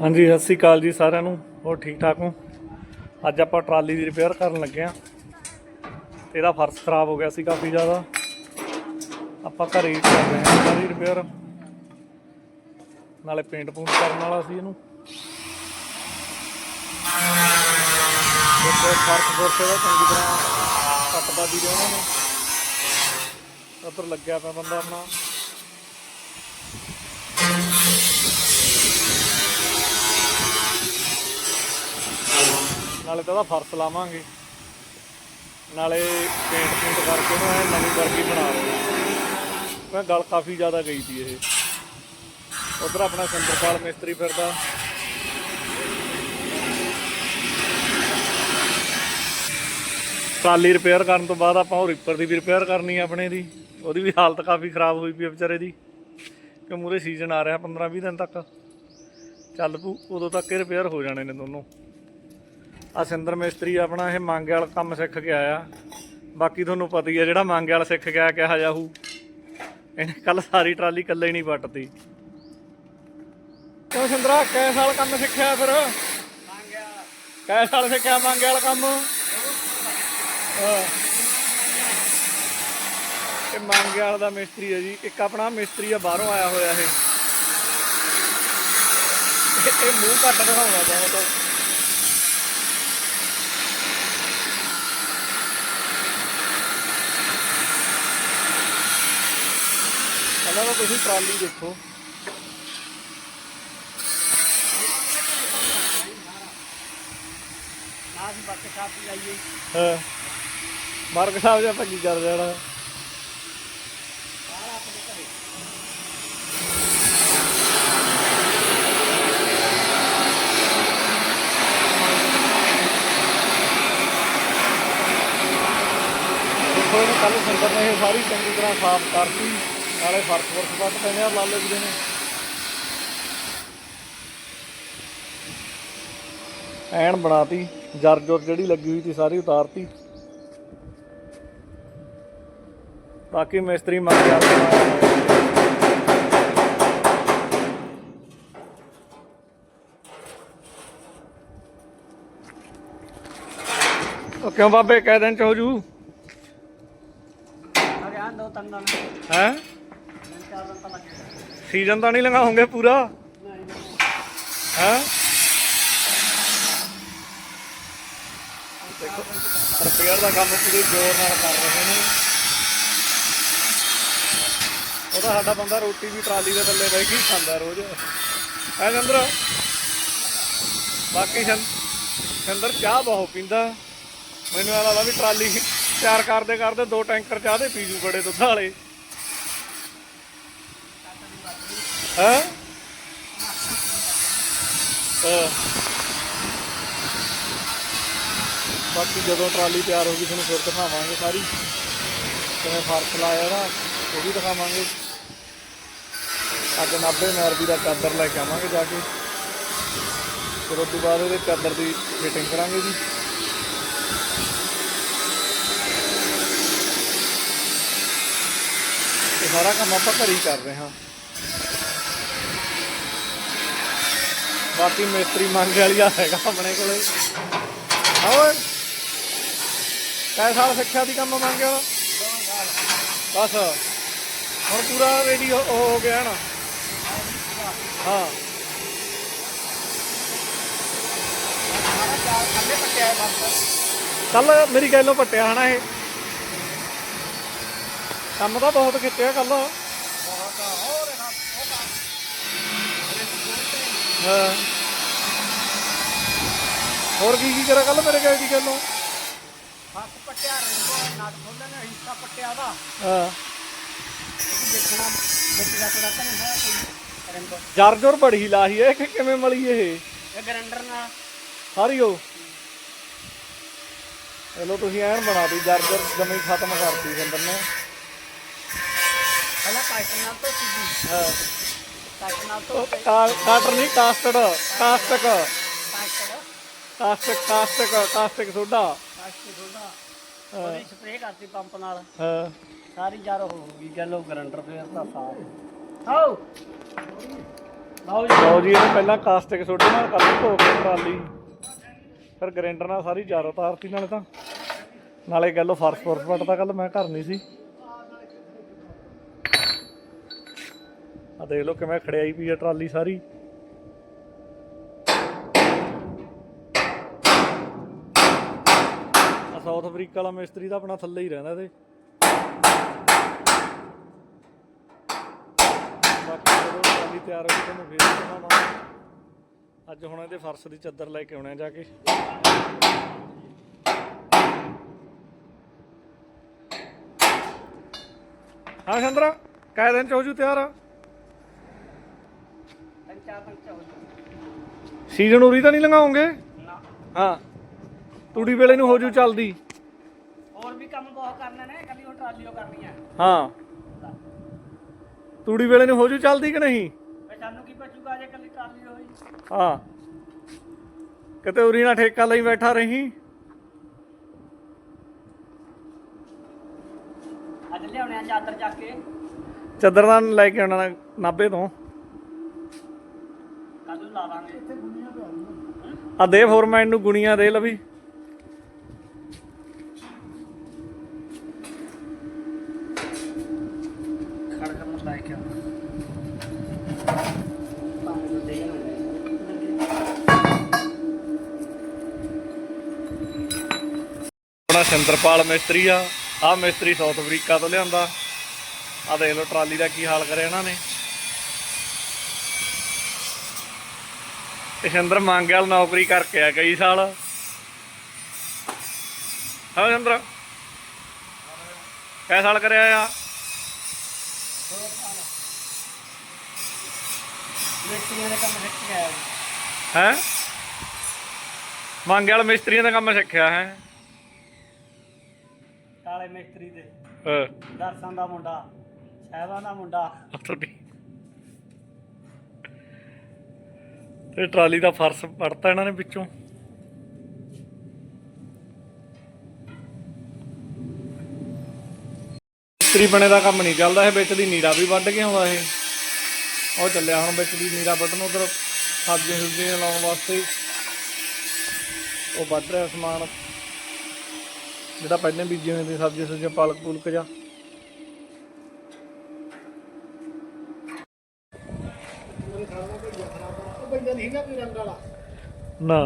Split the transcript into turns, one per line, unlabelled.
ਹਾਂਜੀ, ਸਤਿ ਸ੍ਰੀ ਅਕਾਲ ਜੀ ਸਾਰਿਆਂ ਨੂੰ। ਹੋਰ ਠੀਕ ਠਾਕ ਹੋ? ਅੱਜ ਆਪਾਂ ਟਰਾਲੀ ਦੀ ਰਿਪੇਅਰ ਕਰਨ ਲੱਗੇ ਆ ਤੇ ਇਹਦਾ ਫਰਸ਼ ਖਰਾਬ ਹੋ ਗਿਆ ਸੀ ਕਾਫੀ ਜ਼ਿਆਦਾ। ਆਪਾਂ ਘਰੇ ਹੀ ਕਰ ਰਹੇ ਹਾਂ ਇਹਦੀ ਰਿਪੇਅਰ ਨਾਲੇ ਪੇਂਟ ਪੂੰਟ ਕਰਨ ਵਾਲਾ ਸੀ ਇਹਨੂੰ। ਦੇਖੋ, ਫਰਸ਼ ਫੁਰਸ਼ ਇਹਦਾ ਚੰਗੀ ਤਰ੍ਹਾਂ ਕੱਟਦਾ ਦੀ ਉਹਨਾਂ ਨੇ। ਉੱਧਰ ਲੱਗਿਆ ਪਿਆ ਬੰਦਾ ਆਪਣਾ। ਨਾਲੇ ਤਾਂ ਉਹਦਾ ਫਰਸ਼ ਲਾਵਾਂਗੇ। ਨਾਲੇ ਪੇਂਟ ਪੂੰਟ ਕਰਕੇ ਉਹਨੂੰ ਐ ਨਵੀਂ ਵਰਗੀ ਬਣਾ ਲਵਾਂਗੇ ਮੈਂ ਗਲ ਕਾਫੀ ਜ਼ਿਆਦਾ ਗਈ ਸੀ ਇਹ। ਉਧਰ ਆਪਣਾ ਸੰਦਰਪਾਲ ਮਿਸਤਰੀ ਫਿਰਦਾ। ਟਰਾਲੀ ਰਿਪੇਅਰ ਕਰਨ ਤੋਂ ਬਾਅਦ ਆਪਾਂ ਉਹ ਰੀਪਰ ਦੀ ਵੀ ਰਿਪੇਅਰ ਕਰਨੀ ਆਪਣੇ ਦੀ। ਉਹਦੀ ਵੀ ਹਾਲਤ ਕਾਫੀ ਖਰਾਬ ਹੋਈ ਪਈ ਵਿਚਾਰੇ ਦੀ। ਕਿ ਮੂਰੇ ਸੀਜ਼ਨ ਆ ਰਿਹਾ 15 20 ਦਿਨ ਤੱਕ। ਚੱਲ ਪੂ ਉਦੋਂ ਤੱਕ ਇਹ ਰਿਪੇਅਰ ਹੋ ਜਾਣੇ ਨੇ ਦੋਨੋਂ। ਆ ਸਿੰਦਰ ਮਿਸਤਰੀ ਆਪਣਾ ਇਹ ਮੰਗ ਵਾਲਾ ਕੰਮ ਸਿੱਖ ਕੇ ਆਇਆ। ਬਾਕੀ ਤੁਹਾਨੂੰ ਪਤਾ ਹੀ ਆ ਜਿਹੜਾ ਮੰਗੇ ਵਾਲਾ ਸਿੱਖ ਗਿਆ ਕਿਹਾ ਜਾਹੂ ਇਹਨੇ ਕੱਲ ਸਾਰੀ ਟਰਾਲੀ ਇਕੱਲੇ ਹੀ ਨਹੀਂ ਵੱਟਦੀ ਕਿਉਂ ਸਿੰਦਰਾ ਕੈ ਸਾਲ ਕੰਮ ਸਿੱਖਿਆ ਫਿਰ? ਕੈ ਸਾਲ ਸਿੱਖਿਆ, ਮੰਗੇ ਵਾਲਾ ਕੰਮ? ਇਹ ਮੰਗਿਆ ਵਾਲਾ ਦਾ ਮਿਸਤਰੀ ਹੈ ਜੀ। ਇੱਕ ਆਪਣਾ ਮਿਸਤਰੀ ਆ, ਬਾਹਰੋਂ ਆਇਆ ਹੋਇਆ ਇਹ। ਇਹ- ਮੂੰਹ ਘੱਟ ਦਿਖਾਉਣਾ ਬਹੁਤ। ਪਹਿਲਾਂ ਤਾਂ ਤੁਸੀਂ ਟਰਾਲੀ ਦੇਖੋ।
ਨਾ ਵੀ ਬੱਕ ਸਾਫ਼
ਹਾਂ। ਮਾਰਕ ਸਾਹਿਬ ਜਿਹਾ ਭੱਜੀ ਕਰ ਜਾਣਾ ਦੇਖੋ ਇਹਨੂੰ ਕੱਲ ਸੰਦਰ ਨੇ ਇਹ ਸਾਰੀ ਚੰਗੀ ਤਰ੍ਹਾਂ ਸਾਫ਼ ਕਰਤੀ। ਨਾਲੇ ਫਰਸ਼ ਫਰਸ਼ ਵੱਟ ਪੈਣੇ ਆ ਲਾਲੇ ਨੇ। ਐਨ ਬਣਾਤੀ ਜਰ ਜੁਰ ਜਿਹੜੀ ਲੱਗੀ ਹੋਈ ਸੀ ਸਾਰੀ ਉਤਾਰਤੀ। ਬਾਕੀ ਮਿਸਤਰੀ ਮੰਗ ਜਾਂਦੇ ਉਹ ਕਿਉਂ ਬਾਬੇ ਕਹਿ ਦਿਨ ਚ ਹੋ ਜੂ?
ਅਰੇ ਆਂ ਦੋ ਤਿੰਨ ਦਿਨ
ਹੈ
ਤਿੰਨ ਚਾਰ ਦਿਨ ਤਾਂ ਲੱਗੇਗਾ
ਸੀਜ਼ਨ ਤਾਂ ਨਹੀਂ ਲੰਘਾਉਂਗੇ ਪੂਰਾ?
ਨਹੀਂ
ਦੇਖੋ ਰਿਪੇਅਰ ਦਾ ਕੰਮ ਪੂਰੇ ਜ਼ੋਰ ਨਾਲ ਕਰ ਰਹੇ ਨੇ। ਉਹਦਾ ਸਾਡਾ ਬੰਦਾ ਰੋਟੀ ਵੀ ਟਰਾਲੀ ਦੇ ਥੱਲੇ ਬਹਿ ਕੇ ਖਾਂਦਾ ਰੋਜ਼। ਹੈ ਚੰਦਰ? ਬਾਕੀ ਚੰ- ਚੰਦਰ, ਚਾਹ ਬਹੁਤ ਪੀਂਦਾ। ਮੈਨੂੰ ਐਂ ਲੱਗਦਾ ਵੀ ਟਰਾਲੀ ਤਿਆਰ ਕਰਦੇ ਕਰਦੇ ਦੋ ਟੈਂਕਰ ਚਾਹ ਦੇ ਪੀਜੂ ਬੜੇ ਦੁੱਧ ਵਾਲੇ। ਹੈ ਬਾਕੀ ਜਦੋਂ ਟਰਾਲੀ ਤਿਆਰ ਹੋ ਗਈ ਤੁਹਾਨੂੰ ਫਿਰ ਦਿਖਾਵਾਂਗੇ ਸਾਰੀ। ਕਿਵੇਂ ਫ਼ਰਕ ਲਾਇਆ ਨਾ ਉਹ ਵੀ ਦਿਖਾਵਾਂਗੇ। ਅੱਜ 90 ਮੈਰਬੀ ਦਾ ਚਾਦਰ ਲੈ ਕੇ ਆਵਾਂਗੇ ਜਾ ਕੇ। ਫਿਰ ਉਸ ਤੋਂ ਬਾਅਦ ਇਹਦੇ ਚਾਦਰ ਦੀ ਫਿਟਿੰਗ ਕਰਾਂਗੇ ਜੀ। ਇਹ ਸਾਰਾ ਕੰਮ ਆਪਾਂ ਘਰੇ ਹੀ ਕਰ ਰਹੇ ਹਾਂ। ਬਾਕੀ ਮਿਸਤਰੀ ਮੰਗ ਵਾਲੀਆ ਹੈਗਾ ਆਪਣੇ ਕੋਲੇ। ਹਾਂ ਕੈ ਸਾਲ ਸਿੱਖਿਆ ਦੀ ਕੰਮ ਮੰਗਿਆ? ਬਸ। ਹੁਣ ਪੂਰਾ ਰੈਡੀ ਹੋ ਹੋ ਗਿਆ ਨਾ। ਹਾਂ।
ਸਾਰਾ ਚਾਰ ਥੱਲੇ ਪੱਟਿਆ ਹੈ ਬਸ
ਕੱਲ ਮੇਰੀ ਗੱਲੋਂ ਪੱਟਿਆ ਹਨਾ ਇਹ। ਕੰਮ ਤਾਂ ਬਹੁਤ ਕੀਤੇ ਕੱਲ
ਬਹੁਤ ਹਾਂ।
ਹੋਰ ਕੀ ਕੀ ਕਰਾ ਕੱਲ ਮੇਰੇ ਗਏ ਦੀ ਗੱਲੋਂ
ਹੱਥ ਪੱਟਿਆ ਰੰਗੋ ਨਟ ਖੋਲਣ ਨੇ ਹਿੱਸਾ ਪੱਟਿਆ ਦਾ
ਹਾਂ।
ਦੇਖਣਾ ਮਿੱਟੀ ਦਾ ਟੁਕੜਾ ਤਾਂ ਨਹੀਂ ਹੈ ਕੋਈ। ਰੰਗੋ
ਜਰ ਜੋਰ ਬੜੀ ਲਾਹੀ ਇਹ ਕਿਵੇਂ ਮਲੀ ਇਹ?
ਇਹ ਗਰੰਡਰ ਨਾਲ।
ਸਾਰੀ ਉਹ। ਚਲੋ ਤੁਸੀਂ ਐਨ ਬਣਾਤੀ ਜਰ ਜਰ ਜਮੀ ਖਤਮ ਕਰਤੀ ਸਿੰਦਰ ਨੇ
ਪਹਿਲਾਂ ਕਾਟਨ ਨਾਲ ਤੋਂ ਸੀਗੀ
ਹਾਂ। ਕਾ- ਕਾਟਰ ਨਹੀਂ ਕਾਸਟਡ caustic. Caustic? Caustic caustic soda.
Caste ਥੋੜਾ ਉਹਦੀ ਸਪਰੇਅ ਕਰਤੀ ਪੰਪ ਨਾਲ।
ਹਾਂ।
ਸਾਰੀ ਜਰ ਹੋ ਗਈ ਗੱਲ ਉਹ ਗਰੰਡਰ ਫੇਰ ਤਾਂ ਸਾਫ਼। ਆਓ। ਲਓ ਜੀ।
ਲਓ ਜੀ ਇਹਨੇ ਪਹਿਲਾਂ ਕਾਸਟਿਕ ਸੋਡੇ ਨਾਲ ਕਰ ਧੋ ਕੇ ਟਰਾਲੀ ਫਿਰ ਗ੍ਰੈਂਡਰ ਨਾਲ ਸਾਰੀ ਜਾਰ ਉਤਾਰਤੀ ਨਾਲੇ ਤਾਂ। ਨਾਲੇ ਗੱਲ ਫਰਸ਼ ਫਰਸ਼ ਪੱਟਦਾ ਕੱਲ ਮੈਂ ਘਰ ਨਹੀਂ ਸੀ। ਆ ਦੇਖ ਲਓ ਕਿਵੇਂ ਖੜਿਆਈ ਪਈ ਆ ਟਰਾਲੀ ਸਾਰੀ। ਆ ਸਾਊਥ ਅਫਰੀਕਾ ਵਾਲਾ ਮਿਸਤਰੀ ਤਾਂ ਆਪਣਾ ਥੱਲੇ ਹੀ ਰਹਿੰਦਾ ਤੇ ਬਾਕੀ ਜਦੋਂ ਟਰਾਲੀ ਤਿਆਰ ਹੋ ਗਈ ਤੁਹਾਨੂੰ ਫੇਰ ਦਿਖਾਵਾਂ ਅੱਜ ਹੁਣ ਇਹਦੇ ਫਰਸ਼ ਦੀ ਚਾਦਰ ਲੈ ਕੇ ਆਉਣੇ ਆ ਜਾ ਕੇ। ਹਾਂ ਚੰਦਰਾ ਕਾਹ ਦਿਨ ਚ ਹੋ ਜੂ ਤਿਆਰ?
ਆ
ਸੀਜ਼ਨ ਉਰੀ ਤਾਂ ਨਹੀਂ ਲੰਘਾਉਂਗੇ
ਨਾ।
ਹਾਂ। ਤੂੜੀ ਵੇਲੇ ਨੂੰ ਹੋ ਜੂ ਚੱਲਦੀ।
ਹੋਰ ਵੀ ਕੰਮ ਬਹੁਤ ਕਰਨੇ ਨੇ ਕੱਲੀ ਉਹ ਟਰਾਲੀ ਉਹ ਕਰਨੀ ਹੈ
ਹਾਂ। ਤੂੜੀ ਵੇਲੇ ਨੂੰ ਹੋ ਜੂ ਚੱਲਦੀ ਕਿ ਨਹੀਂ?
ਸਾਨੂੰ ਕੀ ਬਚੂਗਾ ਜੇ ਕੱਲੀ ਟਰਾਲੀ ਹੋਈ?
ਹਾਂ। ਕਿਤੇ ਉਰੀ ਨਾ ਠੇਕਾ ਲਈ ਬੈਠਾ ਰਹੀਂ।
ਅੱਜ ਲਿਆਉਣੇ ਆ ਚਾਦਰ ਚੱਕ ਕੇ।
ਚੱਦਰ ਦਾ ਲੈ ਕੇ ਆਉਣਾ ਨਾਬੇ ਤੋਂ।
ਲਾ ਦਾਂਗੇ ਇੱਥੇ ਗੁੰਨੀਆਂ
ਆ ਦੇ ਫੋਰਮੈਨ ਨੂੰ ਗੁਣੀਆਂ ਦੇ ਲਵੀ।
ਖੜਕ ਨੂੰ ਲੈ
ਆਪਣਾ ਸਿੰਦਰਪਾਲ ਮਿਸਤਰੀ ਆ। ਆ ਮਿਸਤਰੀ ਸਾਊਥ ਅਫਰੀਕਾ ਤੋਂ ਲਿਆਂਦਾ। ਆ ਦੇਖ ਲਓ ਟਰਾਲੀ ਦਾ ਕੀ ਹਾਲ ਕਰਿਆ ਇਹਨਾਂ ਨੇ। ਇਹ ਸਿੰਦਰ ਮੰਗਲ ਨੌਕਰੀ ਕਰਕੇ ਆ ਕਈ ਸਾਲ। ਹਾਂ ਸਿੰਦਰ ਕੈ ਸਾਲ ਕਰਿਆ ਆ?
ਮਿਸਤਰੀਆਂ ਦੇ ਕੰਮ ਸਿੱਖ ਕੇ ਆਇਆ
ਹੈ ਮੰਗਲ ਮਿਸਤਰੀਆਂ ਦਾ ਕੰਮ ਸਿੱਖਿਆ ਹੈ।
ਕਾਲੇ ਮਿਸਤਰੀ ਦੇ।
ਹਾਂ।
ਦਰਸਾਂ ਦਾ ਮੁੰਡਾ ਸਾਹਿਬਾਂ ਦਾ ਮੁੰਡਾ।
ਤੇ ਟਰਾਲੀ ਦਾ ਫਰਸ਼ ਪੜਤਾ ਇਹਨਾਂ ਨੇ ਵਿੱਚੋਂ। ਮਿਸਤਰੀ ਬਣੇ ਦਾ ਕੰਮ ਨਹੀਂ ਚੱਲਦਾ ਇਹ, ਵਿੱਚ ਦੀ ਨੀਰਾ ਵੀ ਵੱਢ ਕੇ ਆਉਂਦਾ ਇਹ। ਉਹ ਚੱਲਿਆ ਹੁਣ ਵਿੱਚ ਦੀ ਨੀਰਾ ਵੱਢਣ ਉਧਰ, ਸਬਜ਼ੀਆਂ ਸੁਬਜ਼ੀਆਂ ਲਾਉਣ ਵਾਸਤੇ। ਉਹ ਵੱਢ ਰਿਹਾ ਸਮਾਨ। ਜਿਹੜਾ ਪਹਿਲਾਂ ਬੀਜੀਆਂ ਹੋਈਆਂ ਸੀ, ਸਬਜ਼ੀਆਂ ਸੁਬਜ਼ੀਆਂ ਪਾਲਕ ਪੂਲਕ ਜਾਂ ਨਾ